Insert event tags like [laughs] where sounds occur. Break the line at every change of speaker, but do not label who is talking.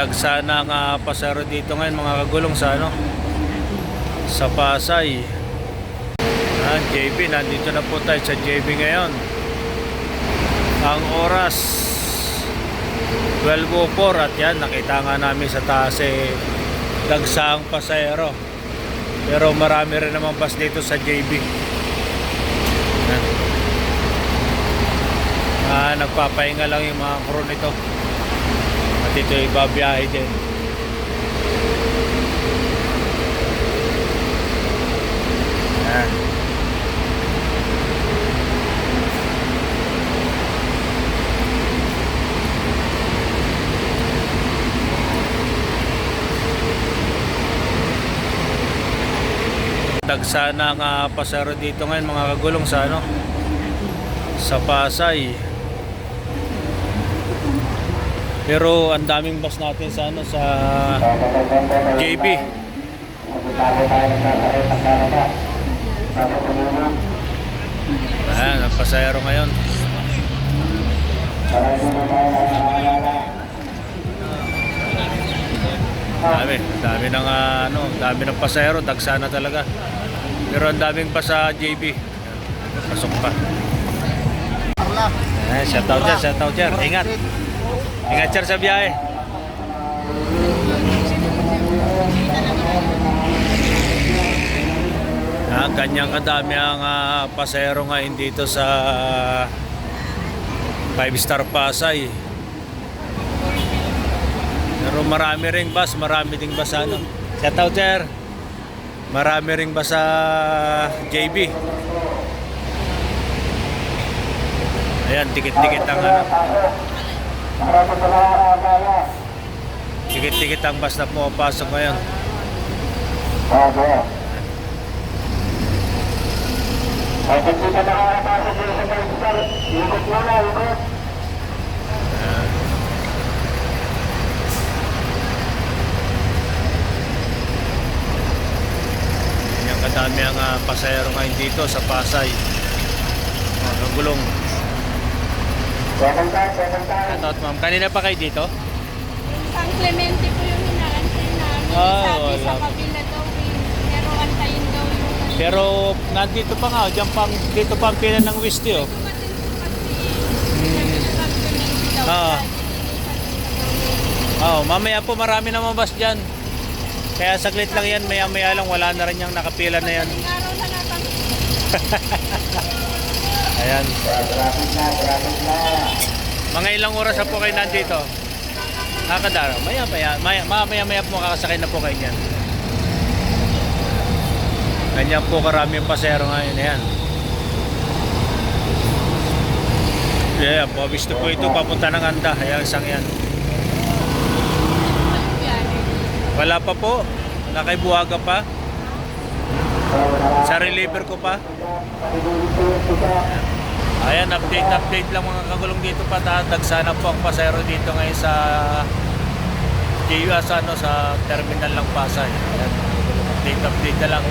Dagsa ng uh, pasero dito ngayon mga kagulong sa ano sa Pasay. Ah, JB, nandito na po tayo sa JB ngayon. Ang oras 12.04 at yan, nakita nga namin sa taas eh, dagsaang pasero. Pero marami rin naman bus dito sa JB. Ah, nagpapahinga lang yung mga crew nito. At ito ibabiyahe din. Yan. Dagsa ng uh, pasero dito ngayon mga kagulong sa ano sa Pasay. Pero ang daming bus natin sa ano sa JB. Ayan, ang pasayro ngayon. Dami, dami ng ah, ano, dami ng pasayro, dagsa na talaga. Pero ang daming pa sa JB. Pasok pa. Eh, shout out dyan, shout out dyan. Ingat. Ingat sir sa biyahe. Ah, kanyang kadami ang ah, pasero ngayon dito sa 5 Star Pasay. Pero marami ring bus, marami ding bus ano. Shout out sir. Marami ring bus sa JB. Ayan, tikit-tikit ang ano. Tikit-tikit ang bus na pumapasok ngayon.
Mariscal, ikot muna, ikot.
Yan kadami ang uh, pasayero ngayon dito sa Pasay. Mga gulong.
Second time, second time.
Out ma'am. Kanina pa kayo dito?
Ang Clemente po yung hinaantay namin.
Ah,
Sabi sa
wala.
kabila daw eh. Pero antayin daw yung ano.
Pero nandito pa nga, dyan pang, dito pa ang pila ng Wisty oh.
Dumating po kasi sabi ng Clemente daw.
Ah.
lagi
Oh, mamaya po marami naman bus dyan. Kaya saglit lang yan, maya maya lang wala na rin yung nakapila na yan.
Araw na. [laughs]
Ayan.
Traffic na, traffic na.
Mga ilang oras na po kayo nandito? Nakakadaro. Maya maya, maya, maya, maya, po makakasakay na po kayo dyan. Ganyan po karami yung pasero ngayon. Ayan. Yeah, pabisto po ito papunta ng Anda. Ayan, isang yan. Wala pa po. Nakaibuhaga pa. Sa reliever ko pa. Ayan, update, update lang mga kagulong dito pa. Dagsa na po ang pasero dito ngayon sa KUS ano, sa terminal ng Pasay. Ayan, update, update na lang.